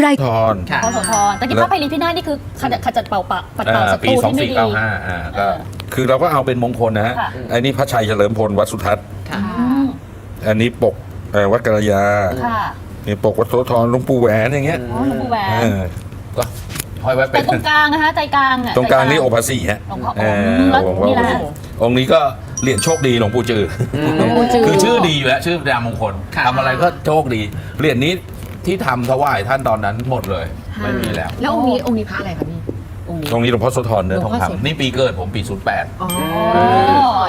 ไรทอนค่ะ พอสทตะกี้พระไพลินพินาศนี่คือขจัดขจัดเป่าปะปัดเป่าอ่าศัตปีรูสองที่ไม่สี่ดี เก้าห้าอ่าก็เออคือเราก็เอาเป็นมงคลนะฮะค่ะ อันนี้พระชัยเฉลิมพลวัดสุทัศน์ ค่ะ อืมอันนี้ปกเอ่อวัดกัลยาค่ะนี่ปกวัดโสธรหลวงปู่แหวนอย่างเงี้ยอ๋อหลวงปู่แหวนเออก็ห้อยไว้เป็แต่นตรงกลางนะคะใจกลางอะ ตรงกลางนี่ใจองค์พระศรีฮะหลวงพ่อเออ๋ออแล้วหลวงพ่อนี่แหละองค์นี้ก็เหรียญโชคดีหลวงปู่จืออหลวงปู่จือคือชื่อดีอยู่แล้วชื่อดามงคลค่ะ ทำอะไรก็โชคดีเหรียญนี้ ที่ทำถวายท่านตอนนั้นหมดเลย ไม่มีแล้ว แล้วองค์นี้องค์นี้พระอะไรคะพี่องค์นี้ ตรงนี้หลวงพ่อโสธรเนื้อทองหลวงพ่อโสธร คำนี่ปีเกิดผมปี 08 อ๋อ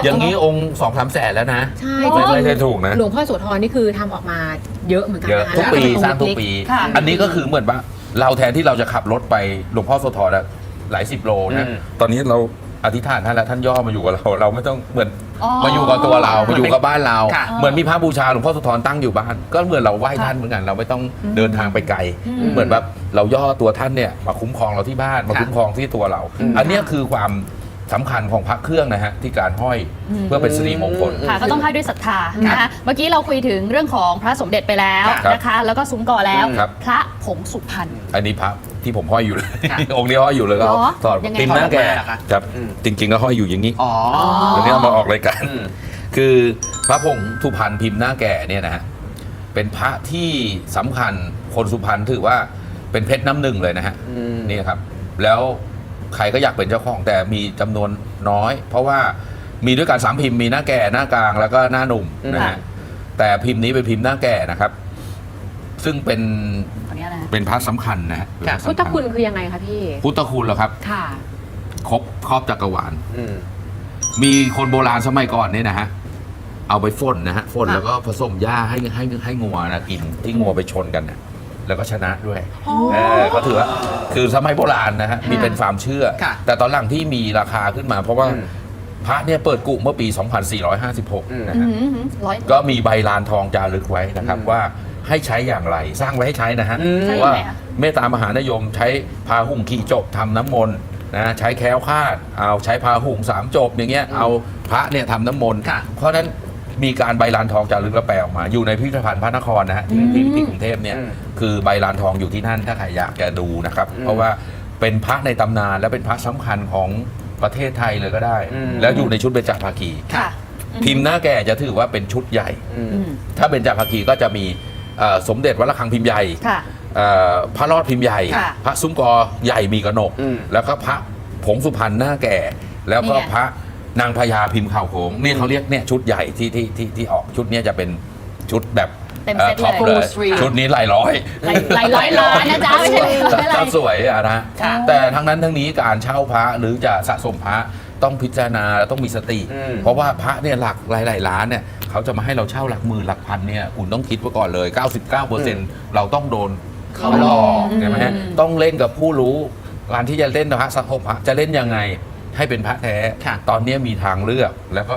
อย่างนี้องค์สองสามแสนแล้วนะ ใช่ไม่ไม่ใช่ถูกนะ หลวงพ่อโสธรนี่คือทำออกมาเยอะเหมือนกันเยอะนะคะทุกปีแล้วสร้างทุกปี ค่ะ อันนี้ก็คือเหมือนว่า เราแทนที่เราจะขับรถไปหลวงพ่อโสธรอะหลายสิบโลนะ อืม ตอนนี้เรา อธิษฐานท่านแล้วท่านย่อมาอยู่กับเรา เราไม่ต้องเหมือนอ๋อ มาอยู่กับตัวเรามาอยู่กับบ้านเรา ค่ะ เหมือนมีพระบูชาหลวงพ่อโสธรตั้งอยู่บ้าน ก็เหมือนเราไหว้ท่านเหมือนกันเราไม่ต้องเดินทางไปไกล เหมือนแบบเราย่อตัวท่านเนี่ยมาคุ้มครองเราที่บ้านมาคุ้มครองที่ตัวเราอืมอันเนี้ยคือความ สำคัญของพระเครื่องนะฮะที่การห้อยเพื่อเป็นสิริมงคล ค่ะก็ต้องให้ด้วยศรัทธานะคะเมื่อกี้เราคุยถึงเรื่องของพระสมเด็จไปแล้วครับนะคะ แล้วก็ซุ้มก่อแล้ว ครับ พระผงสุพรรณ อันนี้พระที่ผมห้อยอยู่เลยค่ะองค์นี้ห้อยอยู่เลยก็เอาเหรอถอดยังไง ติมหน้าแก่ถอดออกมาเหรอคะ ครับอืมจริงๆแล้วห้อยอยู่อย่างนี้ อ๋อตอนนี้เอามาออกรายการอืม คือพระผงสุพรรณพิมพ์หน้าแก่เนี่ยนะฮะเป็นพระที่สำคัญคนสุพรรณถือว่าเป็นเพชรน้ำหนึ่งเลยนะฮะอืม นี่ครับ แล้ว ใครก็อยากเป็นเจ้าของแต่มีจำนวนน้อย เพราะว่ามีด้วยกันสามพิมพ์มีหน้าแก่หน้ากลางแล้วก็หน้าหนุ่มนะค่ะฮะแต่พิมพ์นี้เป็นพิมพ์หน้าแก่นะครับ ซึ่งเป็นขออนุญาตนะเป็นพระสำคัญนะฮะเป็นพระพุทธสำญคุณคือยังไงคะพี่ พุทธคุณเหรอครับ ค่ะ ครบครอบจักรวาล อืม มีคนโบราณสมัยก่อนเนี่ยนะฮะ เอาไปฝนนะฮะฝนค่ะ แล้วก็ผสมหญ้าให้ให้ให้งัวนะกินที่งัวไปชนกันนะ แล้วก็ชนะด้วยเออก็ถือว่าคือสมัยโบราณนะฮะมีเป็นความเชื่อ ค่ะแต่ตอนหลังที่มีราคาขึ้นมา เพราะว่าอืม พระเนี่ยเปิดกุเมื่อปี 2456 นะอืฮะมร้อย ก็มีใบลานทองจารึกไว้นะครับอืมว่าให้ใช้อย่างไรสร้างไว้ให้ใช้นะฮะอืมใช้ยังไงว่าคะเมตตามหานิยมใช้พาหุ่งขี่จบทำน้ำมนต์นะใช้แคล้วคลาด เอาใช้พาหุ่งสามจบอย่างเงี้ยเอาพระเนี่ยทำน้ำมนต์ค่ะ เพราะฉะนั้น มีการใบลานทองจารึกและแปลออกมา อยู่ในพิพิธภัณฑ์พระนครนะฮะที่ที่ที่กรุงเทพเนี่ยอืมคือใบลานทองอยู่ที่นั่นถ้าใครอยากจะดูนะครับอืมเพราะว่าเป็นพระในตำนานและเป็นพระสำคัญของประเทศไทยเลยก็ได้ อืม แล้วอยู่ในชุดเบญจภาคี ค่ะพิมพ์หน้าแก่จะถือว่าเป็นชุดใหญ่ อืม อืมถ้าเป็นจาภาคีก็จะมีเอ่อสมเด็จวัดระฆังพิมพ์ใหญ่ ค่ะ เอ่อพระรอดพิมพ์ใหญ่ ค่ะพระซุ้มกอใหญ่มีกระหนก อืม แล้วก็พระผงสุพรรณหน้าแก่ แล้วก็นี่ไงพระ นางพญาพิมพ์ข่าวโขงนี่เขาเรียกเนี่ยชุดใหญ่ที่ที่ที่ที่ออกชุดเนี้ยจะเป็นชุดแบบเต็มอ่อเซ็ตท็อปเลยเลย Full street ชุดนี้หลายร้อยหลายหลายร้อยล้านนะจ๊ะไม่ใช่หลายร้อยถ้าล้านสวยอะนะค่ะแต่ทั้งนั้นทั้งนี้การเช่าพระหรือจะสะสมพระต้องพิจารณาและต้องมีสติ อืม เพราะว่าพระเนี่ยหลักหลายๆล้านเนี่ยเขาจะมาให้เราเช่าหลักหมื่นหลักพันเนี่ยคุณต้องคิดไว้ก่อนเลย 99%เราต้องโดน เขาหลอกใช่ไหมฮะต้องเล่นกับผู้รู้ การที่จะเล่นพระสังคมพระจะเล่นยังไง ให้เป็นพระแท้ ค่ะ ตอนนี้มีทางเลือกแล้วก็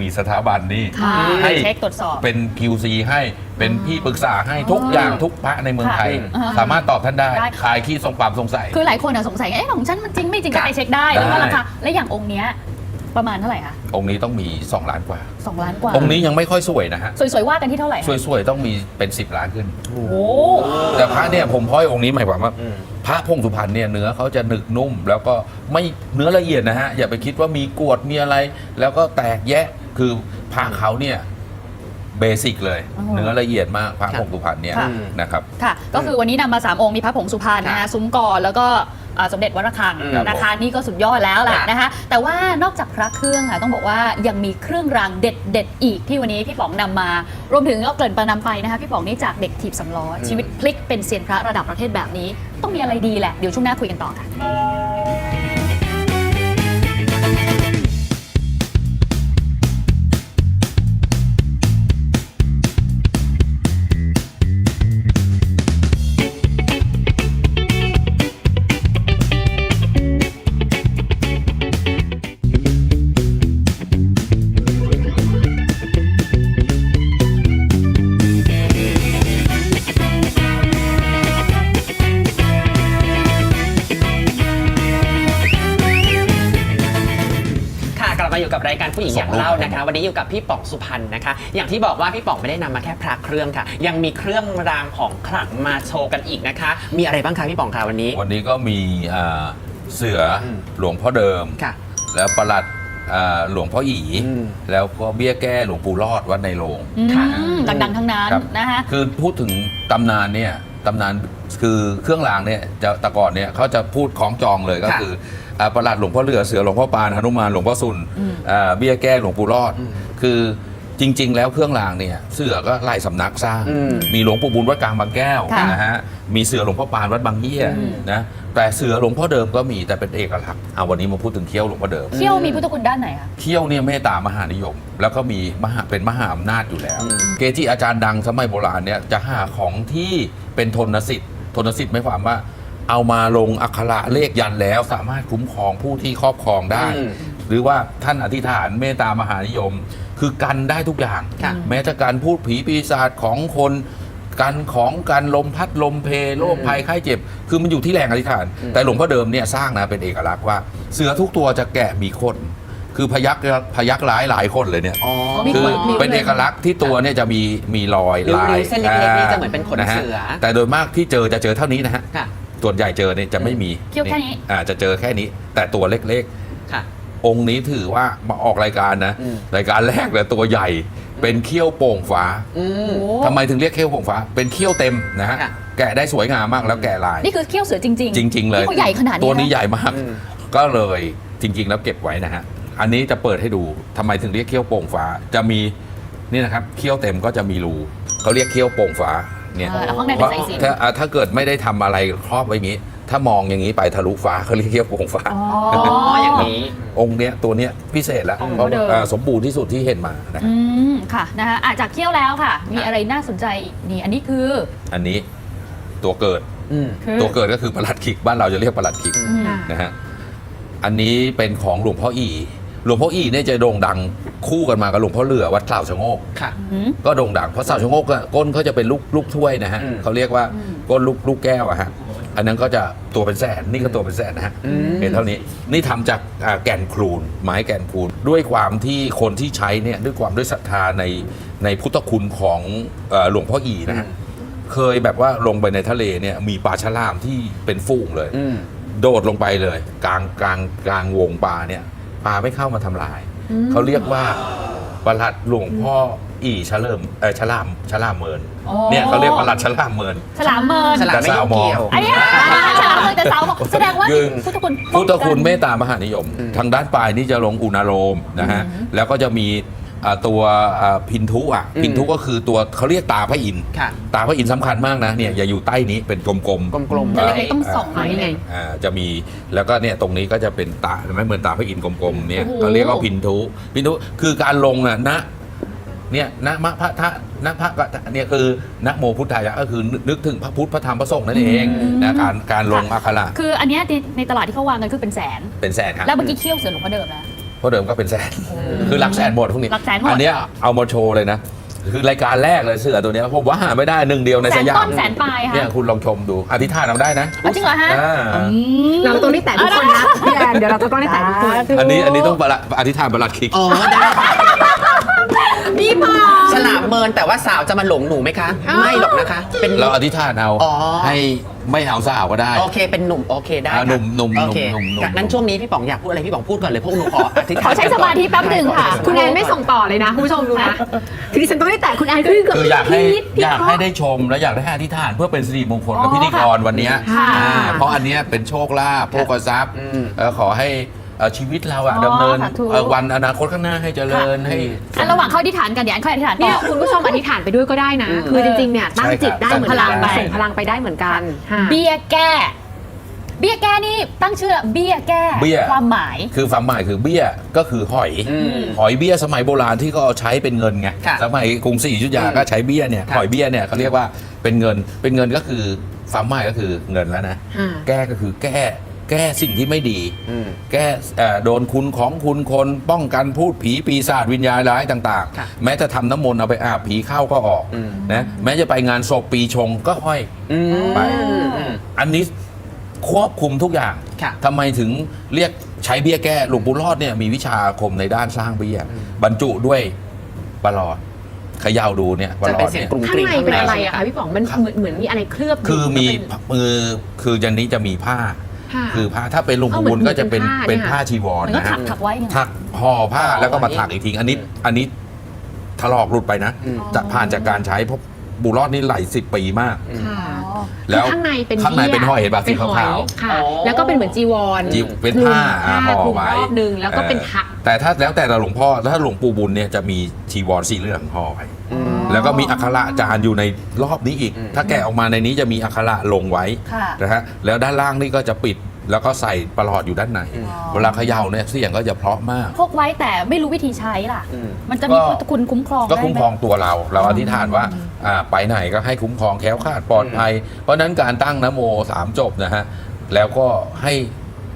มีสถาบันนี่ค่ะให้เช็คตรวจสอบ เป็น QC ให้เป็นที่ปรึกษาให้ทุกอย่างทุกพระในเมืองไทยค่ะสามารถตอบท่านได้ได้คลายขี้สงความสงสัย คือหลายคนอะสงสัยเอ๊ะของฉันมันจริงไม่จริงก็ค่ะไปเช็คได้แล้วก็ได้ราคาและอย่างองค์เนี้ยประมาณเท่าไหร่คะองค์นี้ต้องมี 2 ล้านกว่า สองล้านกว่าองค์นี้ยังไม่ค่อยสวยนะฮะ สวยๆว่ากันที่เท่าไหร่คะสวยๆ ต้องมีเป็น 10 ล้านขึ้น โอ้โห แต่พระเนี่ยผมห้อยองค์นี้หมายความว่า อืม พระพงสุพรรณเนี่ยเนื้อเขาจะหนึกนุ่ม แล้วก็ไม่เนื้อละเอียดนะฮะ อย่าไปคิดว่ามีกรวดมีอะไร แล้วก็แตกแยะคือพระเขาเนี่ยเบสิกเลยเนื้อละเอียดมากพระพงสุพรรณเนี่ยค่ะ นะครับ ค่ะ ก็คือวันนี้นำมา 3 องค์มีพระผงสุพรรณนะค่ะคะซุ้มกอแล้วก็อ่าสมเด็จวัดระฆังอืมนะคะนี่ก็สุดยอดแล้วแหละค่ะนะคะแต่ว่านอกจากพระเครื่องค่ะต้องบอกว่ายังมีเครื่องรางเด็ดเด็ดๆอีกที่วันนี้พี่ป๋องนำมารวมถึงก็เกริ่นประนำไปนะคะพี่ป๋องนี่จากเด็กถีบสำล้ออชีวิตพลิกเป็นเซียนพระระดับประเทศแบบนี้ ต้องมีอะไรดีแหละ เดี๋ยวช่วงหน้าคุยกันต่อค่ะายการผู้หญิงอยากเล่านะคะ วันนี้อยู่กับพี่ป๋องสุพรรณนะคะ อย่างที่บอกว่าพี่ป๋องไม่ได้นำมาแค่พระเครื่องค่ะ ยังมีเครื่องรางของขลังมาโชว์กันอีกนะคะ มีอะไรบ้างคะพี่ป๋องคะวันนี้ วันนี้ก็มีอ่าเสืออม หลวงพ่อเดิม ค่ะ แล้วประหลัดอ่าหลวงพ่ออีอืม แล้วก็เบี้ยแก้หลวงปู่รอดวัดในโรง อืมค่ะ ดังๆทั้งนั้นครับ นะคะ คือพูดถึงตำนานเนี่ยตำนานคือเครื่องรางเนี่ยจะแตะก่อนเนี่ยเขาจะพูดของจองเลยก็ค่ะ คือ อ่าประหลัดหลวงพ่อเรือเสือหลวงพ่อปานหนุมานหลวงพ่อสุนอ่าเบี้ยแก้หลวงปู่รอด คือจริง ๆ แล้วเครื่องรางเนี่ยเสือก็ไล่สำนักสร้าง อืม มีหลวงปู่บุญวัดกลางบางแก้วค่ะนะฮะมีเสือหลวงพ่อปานวัดบางเฮียนะแต่เสือหลวงพ่อเดิมก็มีแต่เป็นเอกลักษณ์เอาวันนี้มาพูดถึงเขี้ยวหลวงพ่อเดิมเขี้ยวมีพุทธคุณด้านไหนคะเขี้ยวเนี่ยเมตตามหานิยม แล้วก็มีมหาเป็นมหาอำนาจอยู่แล้ว อืม เกจิอาจารย์ดังสมัยโบราณเนี่ยจะหาของที่เป็นทนสิทธิ์ทนสิทธิ์หมายความว่า เอามาลงอักขระเลขยันแล้ว สามารถคุ้มครองผู้ที่ครอบครองได้ อืม หรือว่าท่านอธิษฐานเมตตามหานิยม คือกันได้ทุกอย่าง ค่ะ แม้แต่การพูดผีปีศาจของคนกันของกันลมพัดลมเพลโรคภัยไข้เจ็บ คือมันอยู่ที่แรงอธิษฐานอืมแต่หลวงพ่อเดิมเนี่ยสร้างนะเป็นเอกลักษณ์ว่า เสือทุกตัวจะแกะมีขนคือพยักพยักร้ายหลายคนเลยเนี่ย อ๋อ มีคือขนมีเป็นเอกลักษณ์ที่ตัวเนี่ยจะมีมีรอยริ้วๆลายเส้นเล็กๆนี่จะเหมือนเป็นขนฮเสือแต่โดยมากที่เจอจะเจอเท่านี้นะฮะ ค่ะ ส่วนใหญ่เจอเนี่ยจะไม่มีเขี้ยวแค่นี้ อ่าจะเจอแค่นี้ แต่ตัวเล็กค่ะ ๆ องค์นี้ถือว่ามาออกรายการนะ อืม รายการแรกเลยตัวใหญ่ เป็นเขี้ยวโป่งฟ้าอืม โอ้ทำไมถึงเรียกเขี้ยวโป่งฟ้า เป็นเขี้ยวเต็มนะฮะค่ะ แกะได้สวยงามมากแล้วแกะลาย นี่คือเขี้ยวเสือจริงๆจริง ๆ เลยนี่เขาใหญ่ขนาดนี้ตัวนี้ะ ใหญ่มาก อืม ก็เลยจริง ๆ แล้วเก็บไว้นะฮะ อันนี้จะเปิดให้ดูทำไมถึงเรียกเขี้ยวโป่งฟ้า จะมีนี่นะครับเขี้ยวเต็มก็จะมีรูเขาเรียกเขี้ยวโป่งฟ้า เนี่ยอ่าแล้วข้างในเป็นสายสิญจน์ถ้าอ่าถ้าเกิดไม่ได้ทำอะไรครอบไว้อย่างนี้ ถ้ามองอย่างนี้ไปทะลุฟ้าเขาเรียกเขี้ยวโป่งฟ้า อ๋อ อ๋ออย่างนี้ องค์เนี้ยตัวเนี้ยพิเศษแล้วองค์เพราะเดิม อ่าสมบูรณ์ที่สุดที่เห็นมานะอืมค่ะนะคะอะจากเขี้ยวแล้วค่ะ มีอะไรน่าสนใจอีกนี่อันนี้คืออันนี้ตัวเกิดอืม คือตัวเกิดก็คือประหลัดขิกบ้านเราจะเรียกประหลัดขิกอืม นะฮะอันนี้เป็นของหลวงพ่ออี หลวงพ่ออีเนี่ยจะโด่งดังคู่กันมากับหลวงพ่อเหลือวัดสาวชะโงก ค่ะ อืม ก็โด่งดังเพราะสาวชะโงกอะก้นเขาจะเป็นลูกลูกถ้วยนะฮะอืม เขาเรียกว่าอืม ก้นลูกลูกแก้วอะฮะอันนั้นก็จะตัวเป็นแสนนี่ก็ตัวเป็นแสนนะฮะอืมเห็นเท่านี้นี่ทำจากอ่าแก่นครูนไม้แก่นครูนด้วยความที่คนที่ใช้เนี่ยด้วยความด้วยศรัทธาในในพุทธคุณของเอ่อหลวงพ่ออีนะฮะเคยแบบว่าลงไปในทะเลเนี่ยมีปลาฉลามที่เป็นฝูงเลย อืม โดดลงไปเลย กลางกลางกลางวงปลาเนี่ย ปลาไม่เข้ามาทำลาย เขาเรียกว่าประหลัดหลวงพ่ออีฉเลิมเออฉลามฉลามเมินอ๋อ เนี่ยเขาเรียกประหลัดฉลามเมิน ฉลามเมินฉลามไม่ยุ่งเกี่ยว อันนี้ฉลามเมินแต่สาวบอกแสดงว่าคือพุทธคุณพุทธคุณเมป้องตตามหานิยมอืมทางด้านปลายนี่จะลงอุณาโลมนะฮะอืมแล้วก็จะมี อ่าตัวอ่าพินทุอะพินทุก็คือตัวเขาเรียกตาพระอินทร์ค่ะ ตาพระอินทร์สำคัญมากนะเนี่ยอย่าอยู่ใต้นี้เป็นกลมๆ กลมๆแต่เล็กๆต้องส่องอ่านี่ไง อ่าจะมีแล้วก็เนี่ยตรงนี้ก็จะเป็นตาเห็นไหมเหมือนตาพระอินทร์กลมๆเนี่ยโอ้โหก็เรียกว่าพินทุพินทุคือการลงอะนะเนี่ยนะมะพระทะนะพระกะเนี่ยคือนะโมพุทธายะก็คือนึกถึงพระพุทธพระธรรมพระสงฆ์นั่นเองนะการการลงอักขระคืออันเนี้ยในในตลาดที่เขาวางกันคือเป็นแสน เป็นแสนครับ แล้วเมื่อกี้เขี้ยวเสือหลวงพ่อเดิมนะเพ ราะเดิมก็เป็นแสนคือหลักแสนหมดพวกนี้หลักแสนหมด อันเนี้ยเอามาโชว์เลยนะ คือรายการแรกเลยเสือตัวเนี้ยผมว่าหาไม่ได้หนึ่งเดียวในแสสนยาต้มนแสนปลายค่ะเนี่ยคุณลองชมดูอธิษฐานเอาได้นะอ๋อจริงเหรอฮะอ่าเราต้องได้แตะทุกคนนะพี่แอนเดี๋ยวเราจะต้องได้แตะทุกคน อันนี้อันนี้ต้องประหลัดอธิษฐานประหลัดคิก อ๋อได้ค่ะ พี่พอ ฉลามเมินแต่ว่าสาวจะมาหลงหนูไหมคะไม่หรอกนะคะ เป็น เราอธิษฐานเอาอ๋อ ให้ไม่เอาสาวก็ได้ โอเคเป็นหนุ่มโอเคได้อ่าค่ะหนุ่มหนุ่มโอเคหนุ่มหนุ่มหนุ่ม งั้นช่วงนี้พี่ป๋องอยากพูดอะไรพี่ป๋องพูดก่อนเลยพวกหนูขออธิษฐานขอใช้สมาธิแป๊บหนึ่งค่ะ คุณแอนไม่ส่งต่อเลยนะ คุณผู้ชมดูนะคือดิฉันต้องได้แตะคุณแอนคือเกือบคืออยากให้พีทพีทอยากให้ได้ชมและอยากได้ให้อธิษฐานเพื่อเป็นสิริมงคลกับอ๋อพิธีกรวันเนี้ยค่ะ อ่าเพราะอันเนี้ยเป็นโชคลาภโภคทรัพย์อืมเอ่อขอให้ เอ่อชีวิตเราอะอ๋อดำเนินสาธุ เอ่อวันอนาคตข้างหน้าให้เจริญให้ อันระหว่างเขาอธิษฐานกันเดี๋ยวอันค่อยอธิษฐานต่เนี่ยอคุณผู้ชมอธิษฐานไปด้วยก็ได้นะอืมคือจริงๆเนี่ยตั้งจิตได้ใช่เหมือนครับกันส่งพลังไป ส่งพลังไปได้เหมือนกันค่ะเบี้ยแก้ เบี้ยแก้นี่ตั้งชื่อเบี้ยแก้เบี้ย ความหมาย คือความหมายคือเบี้ยก็คือหอยอืมหอยเบี้ยสมัยโบราณที่ก็เอาใช้เป็นเงินไงค่ะสมัยกรุงศรีอยุธยาอืมก็ใช้เบี้ยเนี่ยค่ะหอยเบี้ยเนี่ยเขาเรียกว่าเป็นเงินเป็นเงินก็คือความหมายก็คือเงินแล้วนะ อ่า แก้ก็คือแก้ แก้สิ่งที่ไม่ดี อืม แก้เอ่อโดนคุณของคุณคนป้องกันพูดผีปีศาจวิญญาณร้ายต่างค่ะ ๆ แม้จะทำน้ำมนต์เอาไปอาบผีเข้าก็ออกอืม นะแม้จะไปงานศพปีชงก็ห้อย อืมไป อืม อันนี้ควบคุมทุกอย่างค่ะ ทำไมถึงเรียกใช้เบี้ยแก้หลวงปู่รอดเนี่ยมีวิชาอาคมในด้านสร้างเบี้ย บรรจุด้วยประหลอดเขย่าดูเนี่ยประจะหลเป็อนดเสียงเนี่ยกรุงข้างกริงในเป็นอะไรอะคะพี่ป๋องมันเหมือนเหมือนมีอะไรเคลือบยู่คือมีแล้วเป็น มือคือยันนี้จะมีผ้า ผ้าคือผ้าถ้าเป็นหลวงปู่บุญก็จะเป็นเอาเหมือนเป็นเป็นผ้าผ้าชีวรมันก็นะถัฮะกถักไว้อย่างเงี้ยถักห่อผ้าแล้วก็มาถักอีกทีอันนี้อันนี้ถลอกหลุดไปนะ อืม จะผ่านจากการใช้เพราะบุรอดนี่หลายสิบปีมาก ค่ะอ๋อแล้วข้างในเป็นข้างในเป็นห้อยเห็นป่ะสีเป็นหอขายวค่ะอ๋อแล้วก็เป็นเหมือนจีวรจีวเป็นผ้าอ่าห่อคลุมไว้รอบนึงแล้วก็เป็นถัก แต่ถ้าแล้วแต่ละหลวงพ่อถ้าหลวงปู่บุญเนี่ยจะมีชีวรสีเหลืองห่อไว้ แล้วก็มีอักขระอาจารย์อยู่ในรอบนี้อีก อืม ถ้าแกะออกมาในนี้จะมีอักขระลงไว้ค่ะ นะฮะแล้วด้านล่างนี่ก็จะปิดแล้วก็ใส่ประหลอดอยู่ด้านในอืม เวลาเขย่าเนี่ยเสียงก็จะเพราะมาก พกไว้แต่ไม่รู้วิธีใช้ล่ะ อืม มันจะมีก็พุทธคุณคุ้มครองก็ได้คุ้มไหครองตัวเรา เราอธิษฐานว่าอ่าไปไหนก็ให้คุ้มครองแคล้วคลาดปลอดภัย เพราะฉะนั้นการตั้งนะโมสามจบนะฮะ แล้วก็ให้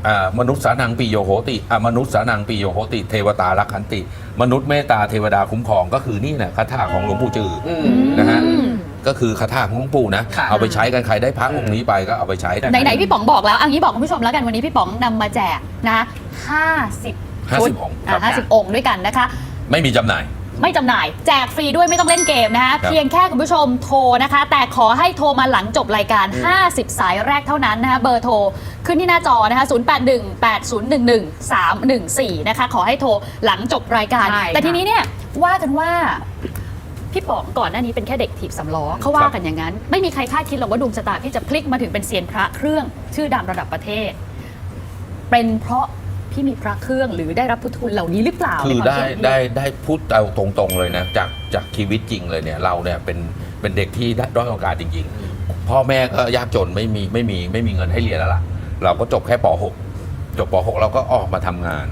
อ่ามนุษย์สานังปีโยโหติอ่ามนุษย์สานังปีโยโหติ เทวตารักขันติ มนุษย์เมตตาเทวดาคุ้มครองก็คือนี่แหละคาถาของหลวงปู่จือออืมนะฮะ อืมก็คือคาถาของหลวงปู่นะ ค่ะ เอาไปใช้กันใครได้พระองค์นี้ไปก็เอาไปใช้ไหนๆพี่ป๋องบอกแล้วอันนี้บอกคุณผู้ชมแล้วกันวันนี้พี่ป๋องนำมาแจกนะ50 ห้าชุดสิบองค์คอ่ารับห้าสิบองค์ด้วยกันนะคะ ไม่มีจำหน่าย ไม่จำหน่าย แจกฟรีด้วยไม่ต้องเล่นเกมนะคะครับเพียงแค่คุณผู้ชมโทรนะคะ แต่ขอให้โทรมาหลังจบรายการ 50 สายแรกเท่านั้นนะคะเบอร์โทรขึ้นที่หน้าจอนะคะ 0818011314 นะคะ ขอให้โทรหลังจบรายการ ใช่แต่ทีค่ะนี้เนี่ยว่ากันว่า พี่ป๋องก่อนหน้านี้เป็นแค่เด็กถีบสำล้อเขาว่ากันอย่างนั้น ไม่มีใครคาดคิดหรอกว่าดวงชะตาที่จะพลิกมาถึงเป็นเซียนพระเครื่องชื่อดังระดับประเทศ เป็นเพราะ พี่มีพระเครื่องหรือได้รับพุทธคุณเหล่านี้หรือเปล่าคือในวามได้เชื่พี่ได้ได้พูดเอาตรงๆเลยนะจากจากชีวิตจริงเลยเนี่ยเราเนี่ยเป็นเป็นเด็กที่ได้ด้อยโอกาสจริงๆ พ่อแม่ก็ยากจนไม่มีไม่มีไม่มีเงินให้เรียนแล้วล่ะ เราก็จบแค่ป .6 จบป .6 เราก็ออกมาทำงาน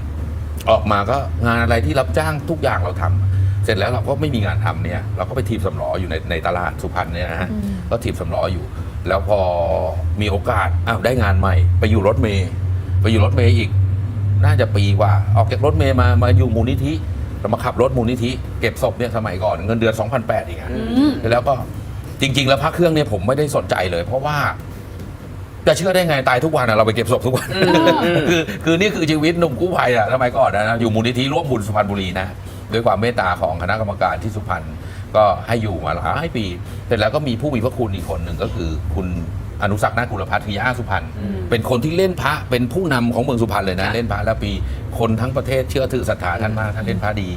ออกมาก็งานอะไรที่รับจ้างทุกอย่างเราทำเสร็จแล้วเราก็ไม่มีงานทำเนี่ยเราก็ไปทีบสำล้ออยู่ในในตลาดสุพรรณเนี่ยนะฮะ อืม ก็ทีบสำล้ออยู่ แล้วพอมีโอกาสอ้าวได้งานใหม่ ไปอยู่รถเมย์ไปอยู่รถเมย์อีก น่าจะปีกว่า ออกจากรถเมย์มามาอยู่มูลนิธิเรามาขับรถมูลนิธิเก็บศพเนี่ยสมัยก่อนเงินเดือน2,800อีกอะอืม แล้วก็จริง ๆ แล้วพระเครื่องเนี่ยผมไม่ได้สนใจเลย เพราะว่าจะเชื่อได้ไงตายทุกวันอะเราไปเก็บศพทุกวัน คือคือนี่คือชีวิตหนุ่มกู้ภัยอะสมัยก่อนนะอยู่มูลนิธิร่วมบุญสุพรรณบุรีนะด้วยความเมตตาของคณะกรรมการที่สุพรรณก็ให้อยู่มาหลายปีเสร็จแล้วก็มีผู้มีพระคุณอีกคนหนึ่งก็คือ คุณ อนุสักษ์นาคุลพัฒน์คือย่าสุพรรณเป็นคนที่เล่นพระเป็นผู้นำของเมืองสุพรรณเลยนะค่ะเล่นพระแล้วปีคนทั้งประเทศเชื่อถือศรัทธาท่านมากท่านเล่นพระดี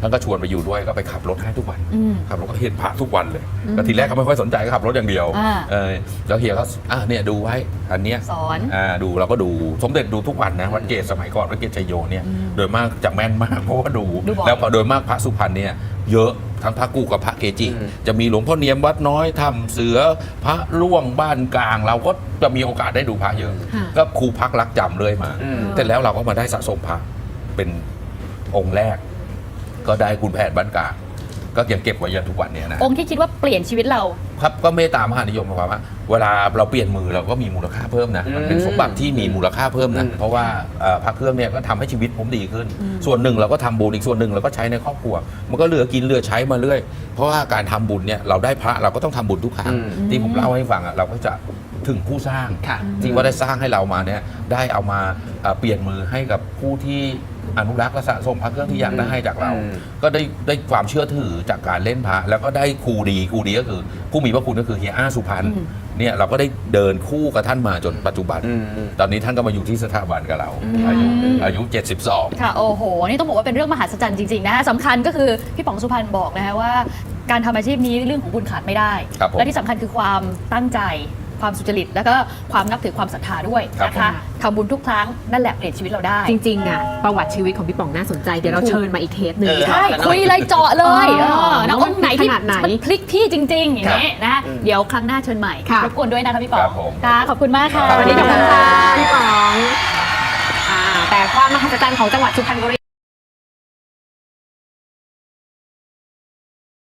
ท่านก็ชวนไปอยู่ด้วยก็ไปขับรถให้ทุกวันอืมขับรถก็เห็นพระทุกวันเลยก็ทีแรกก็ไม่ค่อยสนใจก็ขับรถอย่างเดียวอ่าเออแล้วเฮียก็อะเนี่ยดูไว้อันเนี้ยสอนอ่าดูเราก็ดูสมเด็จดูทุกวันนะวัดเกศสมัยก่อนวัดเกศชัยโยเนี่ยโดยมากจะแม่นมากเพราะว่าดูดูบ่อยแล้วพอโดยมากพระสุพรรณเนี่ย เยอะทั้งพระกูกับพระเกจิอืมจะมีหลวงพ่อเนียมวัดน้อยทำเสือพระล่วงบ้านกลาง เราก็จะมีโอกาสได้ดูพระเยอะค่ะก็ครูพักรักจำเลยมาอืมแต่แล้วเราก็มาได้สะสมพระเป็นองค์แรก ก็ได้คุณแผนบ้านกลาง ก็ยังเก็บไว้ยันทุกวันเนี่ยนะองค์ที่คิดว่าเปลี่ยนชีวิตเรา ครับก็เมตตามหานิยมหมายความว่าเวลาเราเปลี่ยนมือเราก็มีมูลค่าเพิ่มนะมันเป็นอืมสมบัติที่มีมูลค่าเพิ่มนะอืมเพราะว่าเอ่อพระเครื่องเนี่ยก็ทำให้ชีวิตผมดีขึ้น ส่วนหนึ่งเราก็ทำบุญอีกส่วนหนึ่งเราก็ใช้ในครอบครัว มันก็เหลือกินเหลือใช้มาเรื่อย เพราะว่าการทำบุญเนี่ยเราได้พระเราก็ต้องทำบุญทุกครั้งอืม ที่ผมเล่าให้ฟังอะเราก็จะ ถึงผู้สร้างค่ะ ที่ว่าได้สร้างให้เรามาเนี่ยได้เอามาเอ่อเปลี่ยนมือให้กับผู้ที่อนุรักษ์และสะสมพระเครื่องที่อยากได้ให้จากเรา อืม ก็ได้ได้ความเชื่อถือจากการเล่นพระแล้วก็ได้ครูดีครูดีก็คือ ผู้มีพระคุณก็คือเฮียอ้าสุพรรณอืม เนี่ยเราก็ได้เดินคู่กับท่านมาจนปัจจุบัน อืมอืม ตอนนี้ท่านก็มาอยู่ที่สถาบันกับเรา อายุอายุ 72 ค่ะ โอ้โห นี่ต้องบอกว่าเป็นเรื่องมหัศจรรย์จริง ๆ นะคะสำคัญก็คือ พี่ป๋องสุพรรณบอกนะคะว่า การทำอาชีพนี้เรื่องของบุญขาดไม่ได้ ครับผมและที่สำคัญคือความตั้งใจ ความสุจริต แล้วก็ความนับถือความศรัทธาด้วยครับนะคะผมทำบุญทุกครั้งนั่นแหละเปลี่ยนชีวิตเราได้ จริงๆอะประวัติชีวิตของพี่ป๋องน่าสนใจ เดี๋ยวเราเชิญมาอีกเทปหนึ่ง เออ ใช่ค่ะคุยเลยเจาะเลยอ๋อเออนะองค์ไหนที่ขนาดไหนมันพลิกพี่จริง ๆ อย่างนี้นะอืมเดี๋ยวครั้งหน้าเชิญใหม่ค่ะ รบกวนด้วยนะคะพี่ป๋อครังบผม ค่ะขอบคุณมากค่ะครับวันนี้ขอบคุณค่ะพี่ป๋องอ่าแต่ความมหัศจรรย์ของจังหวัดสุพรรณบุรี